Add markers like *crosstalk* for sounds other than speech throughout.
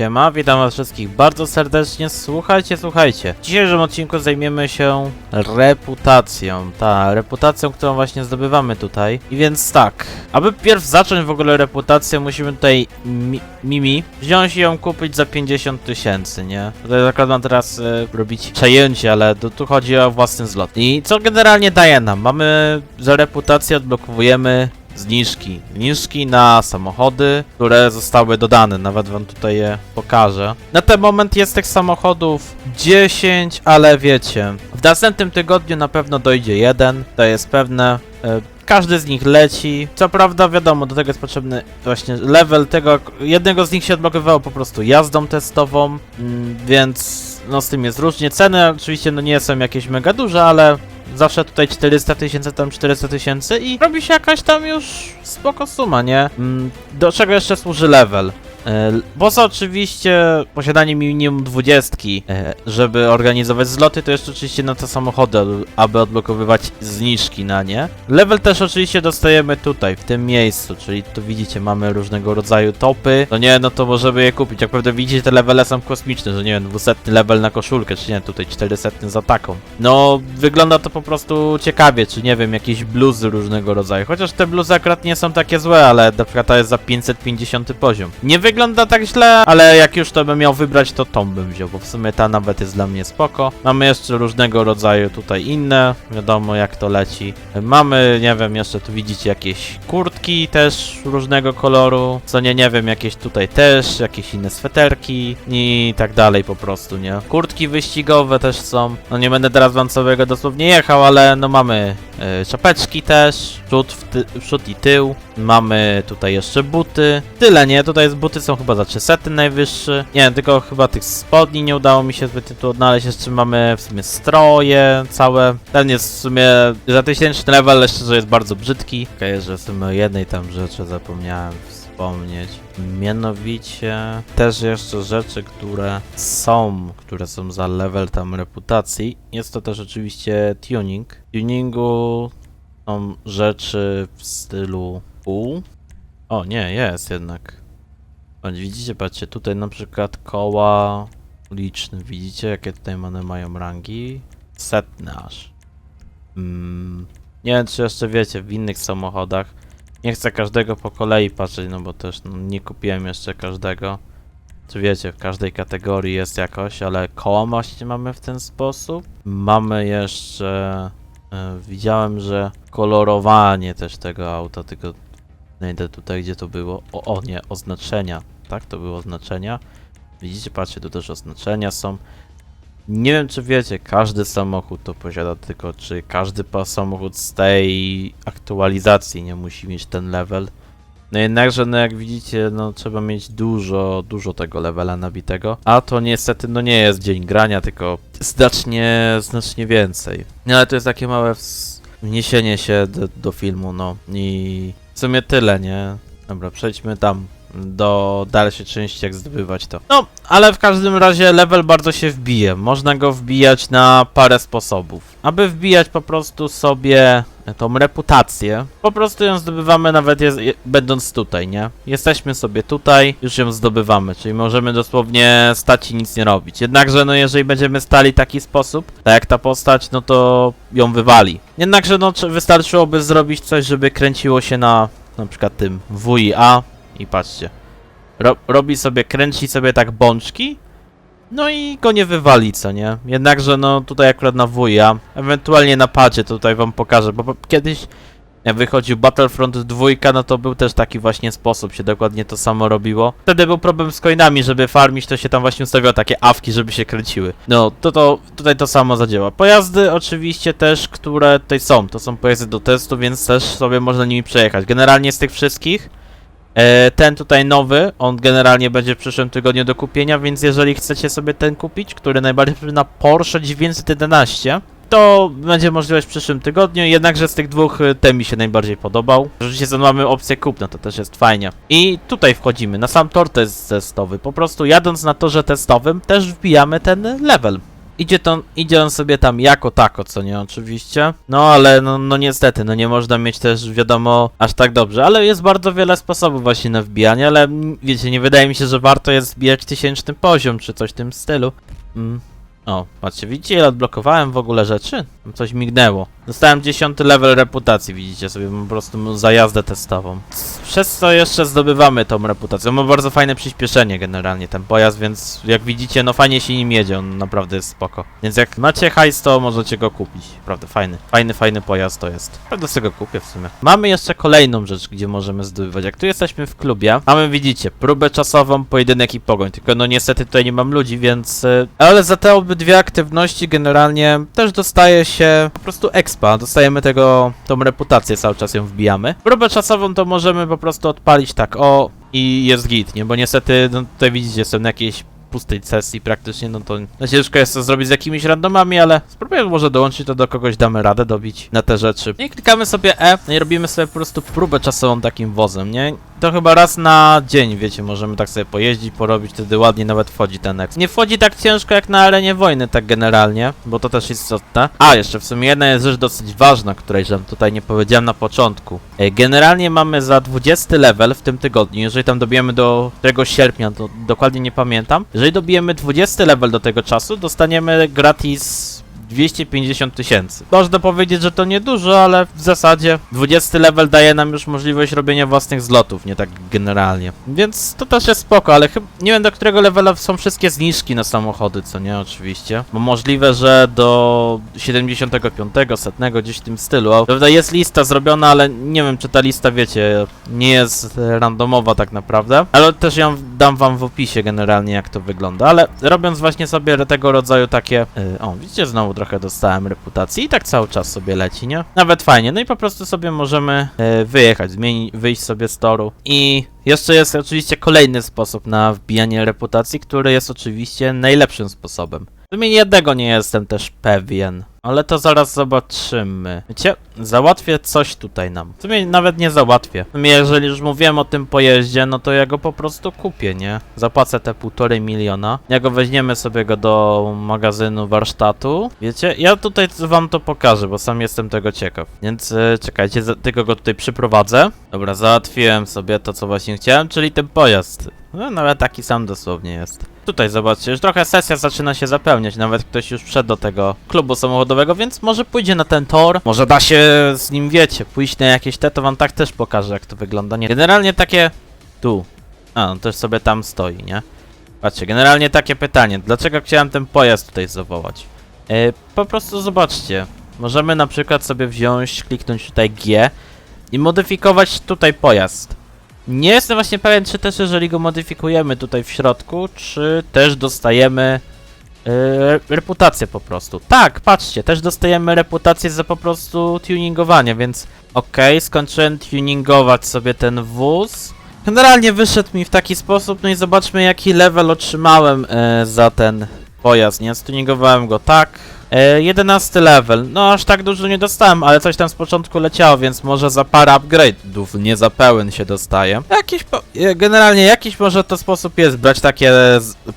Siema, witam was wszystkich bardzo serdecznie. Słuchajcie, słuchajcie. W dzisiejszym odcinku zajmiemy się reputacją. Ta, reputacją, którą właśnie zdobywamy tutaj. I więc tak, aby pierw zacząć w ogóle reputację, musimy tutaj mi Mimi wziąć i ją kupić za 50 tysięcy, nie? Tutaj zakładam teraz e, robić przejęcie, ale tu, tu chodzi o własny zlot. I co generalnie daje nam? Mamy za reputację odblokowujemy zniżki. Zniżki na samochody, które zostały dodane. Nawet wam tutaj je pokażę. Na ten moment jest tych samochodów 10, ale wiecie, w następnym tygodniu na pewno dojdzie jeden, to jest pewne. E, Każdy z nich leci. Co prawda, wiadomo, do tego jest potrzebny właśnie level tego. Jednego z nich się odblokowało po prostu jazdą testową, mm, więc no z tym jest różnie. Ceny oczywiście no nie są jakieś mega duże, ale zawsze tutaj 400 tysięcy, tam 400 tysięcy i robi się jakaś tam już spoko suma, nie? Mm, Do czego jeszcze służy level? E, Poza oczywiście posiadanie minimum 20, e, żeby organizować zloty, to jeszcze oczywiście na te samochody, aby odblokowywać zniżki na nie. Level też oczywiście dostajemy tutaj, w tym miejscu, czyli tu widzicie, mamy różnego rodzaju topy. No nie, no to możemy je kupić. Jak pewnie widzicie, te levele są kosmiczne, że nie wiem, 200 level na koszulkę, czy nie, tutaj 400 za taką. No, wygląda to po prostu ciekawie, czy nie wiem, jakieś bluzy różnego rodzaju. Chociaż te bluzy akurat nie są takie złe, ale na przykład ta jest za 550 poziom. Nie wygląda tak źle, ale jak już to bym miał wybrać, to tą bym wziął, bo w sumie ta nawet jest dla mnie spoko. Mamy jeszcze różnego rodzaju tutaj inne, wiadomo jak to leci. Mamy, nie wiem, jeszcze tu widzicie jakieś kurtki też różnego koloru, co nie, nie wiem, jakieś tutaj też, jakieś inne sweterki i tak dalej po prostu, nie? Kurtki wyścigowe też są, no nie będę teraz wam całego dosłownie jechał, ale no mamy e, czapeczki też, przód, przód i tył, mamy tutaj jeszcze buty, tyle nie, tutaj z buty są chyba za 300 najwyższy, nie, tylko chyba tych spodni nie udało mi się zbytnio tu odnaleźć, jeszcze mamy w sumie stroje całe, ten jest w sumie za tysięczny level, ale szczerze jest bardzo brzydki, okej, że w sumie jednej tam rzeczy zapomniałem wspomnieć. Mianowicie też jeszcze rzeczy, które są, które są za level tam reputacji. Jest to też oczywiście tuning. Tuningu są rzeczy w stylu pół. O nie, jest jednak. O, widzicie, patrzcie, tutaj na przykład koła uliczne. Widzicie, jakie tutaj one mają rangi? Setne aż. Mm, nie wiem, czy jeszcze wiecie, w innych samochodach nie chcę każdego po kolei patrzeć, no bo też no, nie kupiłem jeszcze każdego. Czy wiecie, w każdej kategorii jest jakoś, ale koła właśnie mamy w ten sposób. Mamy jeszcze... E, widziałem, że kolorowanie też tego auta, tylko znajdę tutaj, gdzie to było. O, o nie, oznaczenia. Tak, to były oznaczenia. Widzicie, patrzcie, tu też oznaczenia są. Nie wiem, czy wiecie, każdy samochód to posiada, tylko czy każdy samochód z tej aktualizacji nie musi mieć ten level. No jednakże, no jak widzicie, no trzeba mieć dużo, dużo tego levela nabitego. A to niestety, no nie jest dzień grania, tylko znacznie, znacznie więcej. No ale to jest takie małe wniesienie się do, do filmu, no i w sumie tyle, nie? Dobra, przejdźmy tam do dalszej części, jak zdobywać to. No, ale w każdym razie level bardzo się wbije. Można go wbijać na parę sposobów. Aby wbijać po prostu sobie tą reputację, po prostu ją zdobywamy nawet jest, je, będąc tutaj, nie? Jesteśmy sobie tutaj, już ją zdobywamy, czyli możemy dosłownie stać i nic nie robić. Jednakże, no jeżeli będziemy stali w taki sposób, tak jak ta postać, no to ją wywali. Jednakże, no czy- wystarczyłoby zrobić coś, żeby kręciło się na na przykład tym W i patrzcie. Ro robi sobie, kręci sobie tak bączki, no i go nie wywali, co nie? Jednakże, no tutaj akurat na W i A, ewentualnie na padzie tutaj wam pokażę, bo kiedyś jak wychodził Battlefront 2, no to był też taki właśnie sposób, się dokładnie to samo robiło. Wtedy był problem z coinami, żeby farmić, to się tam właśnie ustawiało takie awki, żeby się kręciły. No, to, to tutaj to samo zadziała. Pojazdy oczywiście też, które tutaj są, to są pojazdy do testu, więc też sobie można nimi przejechać. Generalnie z tych wszystkich, ten tutaj nowy, on generalnie będzie w przyszłym tygodniu do kupienia, więc jeżeli chcecie sobie ten kupić, który najbardziej przypomina Porsche 911, to będzie możliwość w przyszłym tygodniu, jednakże z tych dwóch y, ten mi się najbardziej podobał. Oczywiście za mamy opcję kupna, to też jest fajnie. I tutaj wchodzimy, na sam tor test testowy. Po prostu jadąc na torze testowym też wbijamy ten level. Idzie, to, idzie on sobie tam jako tako, co nie oczywiście. No ale no, no niestety, no nie można mieć też wiadomo aż tak dobrze, ale jest bardzo wiele sposobów właśnie na wbijanie, ale mm, wiecie, nie wydaje mi się, że warto jest wbijać tysięczny poziom, czy coś w tym stylu. Mm. O, patrzcie, widzicie ile odblokowałem w ogóle rzeczy? Coś mignęło. Dostałem 10 level reputacji, widzicie sobie, po prostu za jazdę testową. Przez co jeszcze zdobywamy tą reputację. Ma bardzo fajne przyspieszenie generalnie ten pojazd, więc jak widzicie, no fajnie się nim jedzie, on naprawdę jest spoko. Więc jak macie hajs, to możecie go kupić. Naprawdę fajny. Fajny, fajny pojazd to jest. Pewnie sobie kupię w sumie. Mamy jeszcze kolejną rzecz, gdzie możemy zdobywać. Jak tu jesteśmy w klubie, mamy, widzicie, próbę czasową, pojedynek i pogoń. Tylko no niestety tutaj nie mam ludzi, więc... y, Ale za te obydwie aktywności generalnie też dostaje się po prostu expa. Dostajemy tego, tą reputację, cały czas ją wbijamy. Próbę czasową to możemy po prostu odpalić tak, o i jest git, nie? Bo niestety, no tutaj widzicie, jestem na jakiejś pustej sesji praktycznie, no to no ciężko jest to zrobić z jakimiś randomami, ale spróbujemy może dołączyć to do kogoś, damy radę dobić na te rzeczy. I klikamy sobie E no i robimy sobie po prostu próbę czasową takim wozem, nie? To chyba raz na dzień, wiecie, możemy tak sobie pojeździć, porobić, wtedy ładnie nawet wchodzi ten X. Nie wchodzi tak ciężko jak na arenie wojny, tak generalnie, bo to też jest istotne. A, jeszcze w sumie jedna jest rzecz dosyć ważna, której żem tutaj nie powiedziałem na początku. E, Generalnie mamy za 20 level w tym tygodniu, jeżeli tam dobijemy do 4 sierpnia, to dokładnie nie pamiętam. Jeżeli dobijemy 20 level do tego czasu, dostaniemy gratis 250 tysięcy. Można powiedzieć, że to niedużo, ale w zasadzie 20 level daje nam już możliwość robienia własnych zlotów, nie tak generalnie. Więc to też jest spoko, ale chyba nie wiem do którego levela są wszystkie zniżki na samochody, co nie oczywiście. Bo możliwe, że do 75, setnego gdzieś w tym stylu. Prawda, jest lista zrobiona, ale nie wiem czy ta lista, wiecie, nie jest randomowa tak naprawdę. Ale też ją dam wam w opisie generalnie jak to wygląda. Ale robiąc właśnie sobie tego rodzaju takie... Yy, o, widzicie, znowu trochę dostałem reputacji i tak cały czas sobie leci, nie? Nawet fajnie. No i po prostu sobie możemy yy, wyjechać, zmienić, wyjść sobie z toru. I jeszcze jest oczywiście kolejny sposób na wbijanie reputacji, który jest oczywiście najlepszym sposobem. W sumie jednego nie jestem też pewien, ale to zaraz zobaczymy. Wiecie, załatwię coś tutaj nam. W sumie nawet nie załatwię. W sumie jeżeli już mówiłem o tym pojeździe, no to ja go po prostu kupię, nie? Zapłacę te półtorej miliona. Jak go weźmiemy sobie go do magazynu warsztatu, wiecie, ja tutaj wam to pokażę, bo sam jestem tego ciekaw. Więc e, czekajcie, tylko go tutaj przyprowadzę. Dobra, załatwiłem sobie to, co właśnie chciałem, czyli ten pojazd. No, nawet taki sam dosłownie jest. Tutaj zobaczcie, już trochę sesja zaczyna się zapełniać, nawet ktoś już wszedł do tego klubu samochodowego, więc może pójdzie na ten tor, może da się z nim, wiecie, pójść na jakieś te, to wam tak też pokażę, jak to wygląda, nie? Generalnie takie... Tu. A, no też sobie tam stoi, nie? Patrzcie, generalnie takie pytanie, dlaczego chciałem ten pojazd tutaj zawołać? E, po prostu zobaczcie, możemy na przykład sobie wziąć, kliknąć tutaj G i modyfikować tutaj pojazd. Nie jestem właśnie pewien, czy też jeżeli go modyfikujemy tutaj w środku, czy też dostajemy yy, reputację po prostu. Tak, patrzcie, też dostajemy reputację za po prostu tuningowanie, więc okej, skończyłem tuningować sobie ten wóz. Generalnie wyszedł mi w taki sposób, no i zobaczmy jaki level otrzymałem e, za ten pojazd, nie? Stuningowałem go tak. E, 11 level, no aż tak dużo nie dostałem, ale coś tam z początku leciało, więc może za parę upgrade'ów, nie za pełen się dostaje. Jakiś po, e, generalnie jakiś może to sposób jest, brać takie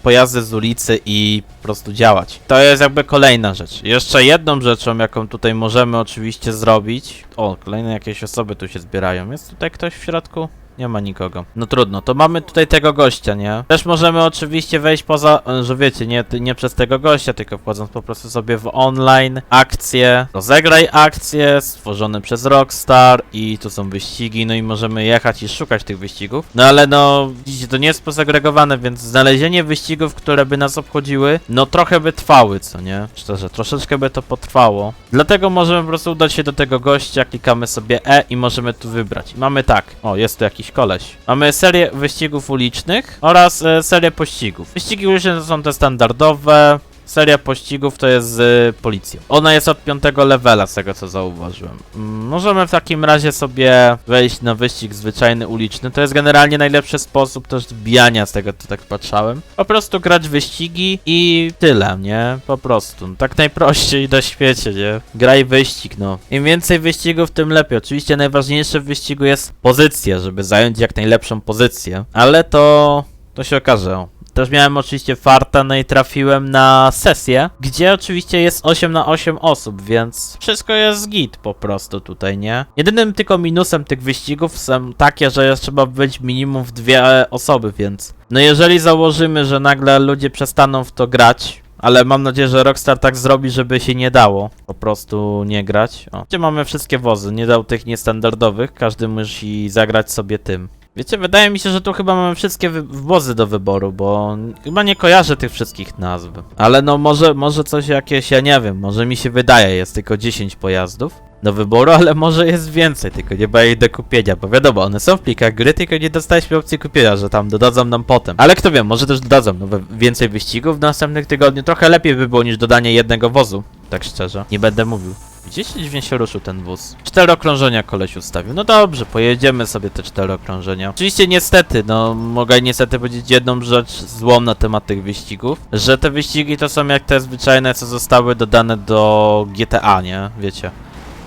pojazdy z ulicy i po prostu działać. To jest jakby kolejna rzecz. Jeszcze jedną rzeczą, jaką tutaj możemy oczywiście zrobić. O, kolejne jakieś osoby tu się zbierają. Jest tutaj ktoś w środku? Nie ma nikogo. No trudno, to mamy tutaj tego gościa, nie? Też możemy oczywiście wejść poza, e, że wiecie, nie, nie przez tego gościa, tylko wchodząc po prostu sobie w online akcje, rozegraj akcje stworzone przez Rockstar i tu są wyścigi, no i możemy jechać i szukać tych wyścigów. No ale no, widzicie, to nie jest posegregowane, więc znalezienie wyścigów, które by nas obchodziły, no trochę by trwały, co nie? Szczerze, troszeczkę by to potrwało. Dlatego możemy po prostu udać się do tego gościa, klikamy sobie E i możemy tu wybrać. Mamy tak, o, jest tu jakiś koleś. Mamy serię wyścigów ulicznych oraz e, serię pościgów. Wyścigi uliczne to są te standardowe. Seria pościgów to jest z policją. Ona jest od piątego levela, z tego co zauważyłem. Możemy w takim razie sobie wejść na wyścig zwyczajny uliczny. To jest generalnie najlepszy sposób też wbijania, z tego co tak patrzałem. Po prostu grać wyścigi i tyle, nie? Po prostu. Tak najprościej na świecie, nie? Graj wyścig, no. Im więcej wyścigów, tym lepiej. Oczywiście najważniejsze w wyścigu jest pozycja, żeby zająć jak najlepszą pozycję. Ale to... to się okaże. Też miałem oczywiście farta, no i trafiłem na sesję, gdzie oczywiście jest 8 na 8 osób, więc wszystko jest git po prostu tutaj, nie? Jedynym tylko minusem tych wyścigów są takie, że trzeba być minimum w dwie osoby, więc... No jeżeli założymy, że nagle ludzie przestaną w to grać, ale mam nadzieję, że Rockstar tak zrobi, żeby się nie dało po prostu nie grać. O. Gdzie mamy wszystkie wozy, nie dał tych niestandardowych, każdy musi zagrać sobie tym. Wiecie, wydaje mi się, że tu chyba mamy wszystkie wozy do wyboru, bo chyba nie kojarzę tych wszystkich nazw. Ale no może, może coś jakieś, ja nie wiem, może mi się wydaje, jest tylko 10 pojazdów do wyboru, ale może jest więcej, tylko nie ma jej do kupienia, bo wiadomo, one są w plikach gry, tylko nie dostaliśmy opcji kupienia, że tam dodadzą nam potem. Ale kto wie, może też dodadzą nowe, więcej wyścigów w następnych tygodniu, trochę lepiej by było niż dodanie jednego wozu, tak szczerze, nie będę mówił. Gdzieś dziwnie się ruszył ten wóz. Cztery okrążenia koleś ustawił. No dobrze, pojedziemy sobie te cztery okrążenia. Oczywiście niestety, no mogę niestety powiedzieć jedną rzecz złą na temat tych wyścigów, że te wyścigi to są jak te zwyczajne, co zostały dodane do GTA, nie? Wiecie.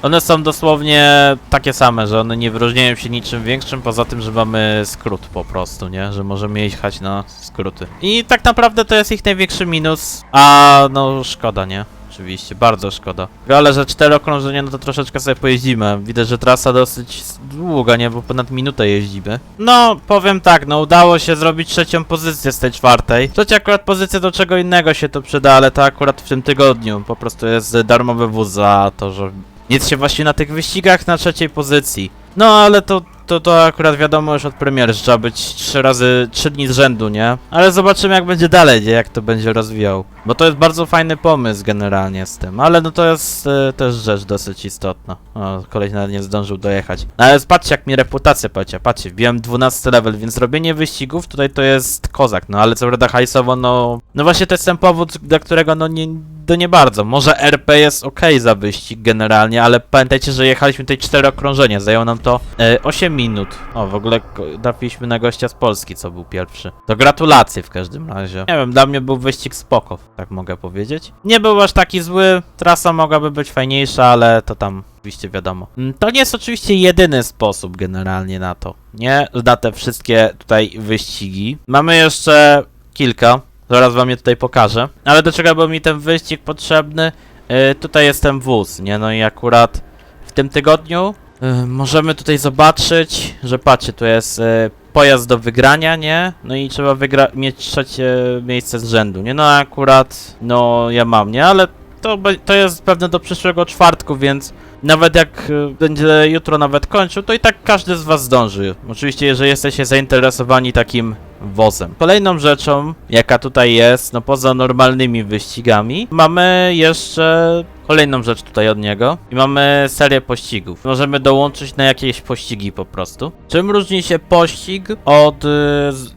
One są dosłownie takie same, że one nie wyróżniają się niczym większym, poza tym, że mamy skrót po prostu, nie? Że możemy jechać na skróty. I tak naprawdę to jest ich największy minus, a no szkoda, nie? Oczywiście, bardzo szkoda. Ale że cztery okrążenia, no to troszeczkę sobie pojeździmy. Widać, że trasa dosyć długa, nie? Bo ponad minutę jeździmy. No, powiem tak, no udało się zrobić trzecią pozycję z tej czwartej. Trzecia akurat pozycja do czego innego się to przyda, ale to akurat w tym tygodniu. Po prostu jest darmowy wóz za to, że nic się właśnie na tych wyścigach na trzeciej pozycji. No ale to, to, to akurat wiadomo już od premiery, że trzeba być trzy razy, trzy dni z rzędu, nie? Ale zobaczymy jak będzie dalej, nie? Jak to będzie rozwijał. Bo to jest bardzo fajny pomysł generalnie z tym, ale no to jest e, też rzecz dosyć istotna. O, koleś nawet nie zdążył dojechać. No, ale patrzcie jak mi reputacja patrzcie, patrzcie, wbiłem 12 level, więc robienie wyścigów tutaj to jest kozak, no ale co prawda hajsowo, no... No właśnie to jest ten powód, dla którego no nie, to nie bardzo. Może RP jest ok za wyścig generalnie, ale pamiętajcie, że jechaliśmy tutaj 4 okrążenia. Zajęło nam to e, 8 minut. O, w ogóle trafiliśmy na gościa z Polski, co był pierwszy. To gratulacje w każdym razie. Nie wiem, dla mnie był wyścig spoko, tak mogę powiedzieć. Nie był aż taki zły, trasa mogłaby być fajniejsza, ale to tam oczywiście wiadomo. Mm, To nie jest oczywiście jedyny sposób generalnie na to, nie? Na te wszystkie tutaj wyścigi. Mamy jeszcze kilka. Zaraz wam je tutaj pokażę. Ale do czego był mi ten wyścig potrzebny? Yy, tutaj jest ten wóz, nie? No i akurat w tym tygodniu yy, możemy tutaj zobaczyć, że patrzcie, tu jest yy, pojazd do wygrania, nie? No i trzeba mieć trzecie miejsce z rzędu, nie? No akurat, no ja mam, nie? Ale to, to jest pewne do przyszłego czwartku, więc nawet jak będzie jutro nawet kończył, to i tak każdy z was zdąży. Oczywiście, jeżeli jesteście zainteresowani takim wozem. Kolejną rzeczą, jaka tutaj jest, no poza normalnymi wyścigami, mamy jeszcze kolejną rzecz tutaj od niego i mamy serię pościgów. Możemy dołączyć na jakieś pościgi po prostu. Czym różni się pościg od y,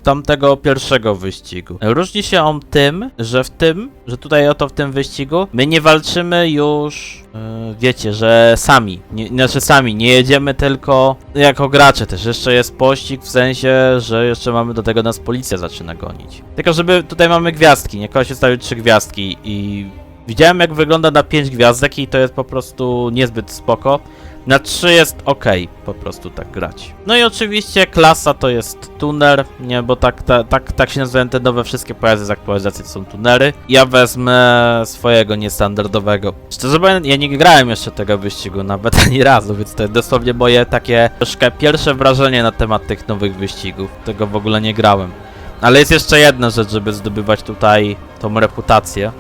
tamtego pierwszego wyścigu? Różni się on tym, że w tym, że tutaj oto w tym wyścigu my nie walczymy już wiecie, że sami, nie, znaczy sami, nie jedziemy tylko jako gracze też, jeszcze jest pościg w sensie, że jeszcze mamy do tego nas policja zaczyna gonić. Tylko żeby tutaj mamy gwiazdki, nie kogoś się stawił trzy gwiazdki i widziałem jak wygląda na pięć gwiazdek i to jest po prostu niezbyt spoko. Na 3 jest ok, po prostu tak grać. No i oczywiście klasa to jest tuner, nie, bo tak, ta, tak, tak się nazywają te nowe wszystkie pojazdy z aktualizacji to są tunery. Ja wezmę swojego niestandardowego. Szczerze mówiąc, ja nie grałem jeszcze tego wyścigu nawet *laughs* ani razu, więc to jest dosłownie moje takie troszkę pierwsze wrażenie na temat tych nowych wyścigów. Tego w ogóle nie grałem. Ale jest jeszcze jedna rzecz, żeby zdobywać tutaj tą reputację.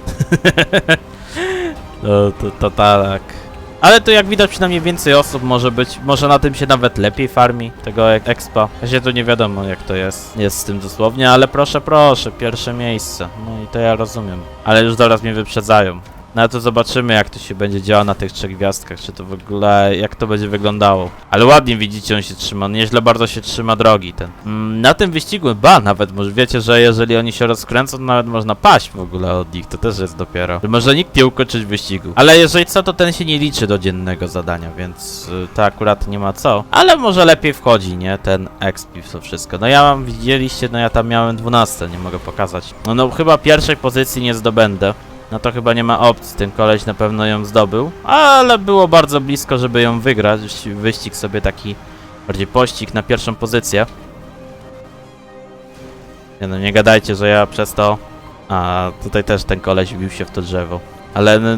*laughs* no to, to tak. Ale tu jak widać przynajmniej więcej osób może być, może na tym się nawet lepiej farmi tego ek- expa. Właśnie tu nie wiadomo jak to jest, jest z tym dosłownie, ale proszę, proszę, pierwsze miejsce. No i to ja rozumiem. Ale już zaraz mnie wyprzedzają. No to zobaczymy jak to się będzie działo na tych trzech gwiazdkach, czy to w ogóle, jak to będzie wyglądało. Ale ładnie widzicie, on się trzyma, nieźle bardzo się trzyma drogi ten. Mm, na tym wyścigu, ba, nawet może wiecie, że jeżeli oni się rozkręcą, to nawet można paść w ogóle od nich, to też jest dopiero. Że może nikt nie ukończyć wyścigu. Ale jeżeli co, to ten się nie liczy do dziennego zadania, więc y, to akurat nie ma co. Ale może lepiej wchodzi, nie, ten exp i to wszystko. No ja mam, widzieliście, no ja tam miałem 12, nie mogę pokazać. No, no chyba pierwszej pozycji nie zdobędę. No to chyba nie ma opcji, ten koleś na pewno ją zdobył, ale było bardzo blisko, żeby ją wygrać, wyścig sobie taki, bardziej pościg na pierwszą pozycję. Nie no, nie gadajcie, że ja przez to... A, tutaj też ten koleś wbił się w to drzewo. Ale no,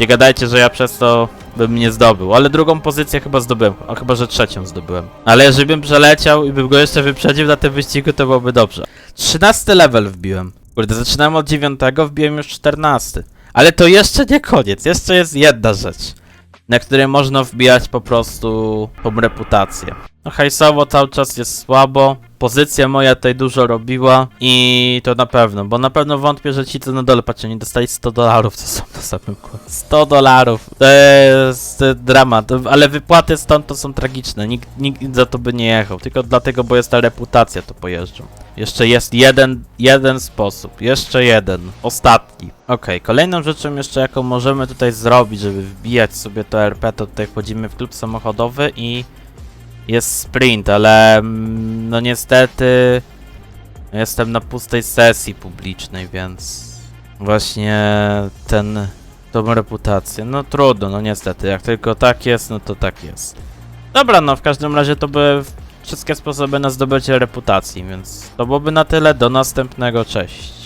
nie gadajcie, że ja przez to bym nie zdobył. Ale drugą pozycję chyba zdobyłem. A chyba, że trzecią zdobyłem. Ale jeżeli bym przeleciał i bym go jeszcze wyprzedził na tym wyścigu, to byłoby dobrze. 13 level wbiłem. Kurde, zaczynałem od 9, wbiłem już 14. Ale to jeszcze nie koniec. Jeszcze jest jedna rzecz, na której można wbijać po prostu tą reputację. No hajsowo cały czas jest słabo. Pozycja moja tutaj dużo robiła i to na pewno, bo na pewno wątpię, że ci co na dole patrzą, nie dostali 100 dolarów, co są na samym końcu. 100 dolarów, to jest e, dramat, ale wypłaty stąd to są tragiczne, nikt, nikt za to by nie jechał, tylko dlatego, bo jest ta reputacja, to pojeżdżą. Jeszcze jest jeden, jeden sposób, jeszcze jeden, ostatni. Okej, kolejną rzeczą jeszcze jaką możemy tutaj zrobić, żeby wbijać sobie to RP, to tutaj wchodzimy w klub samochodowy i jest sprint, ale mm, no niestety jestem na pustej sesji publicznej, więc właśnie ten tą reputację, no trudno, no niestety, jak tylko tak jest, no to tak jest. Dobra, no w każdym razie to były wszystkie sposoby na zdobycie reputacji, więc to byłoby na tyle, do następnego, cześć.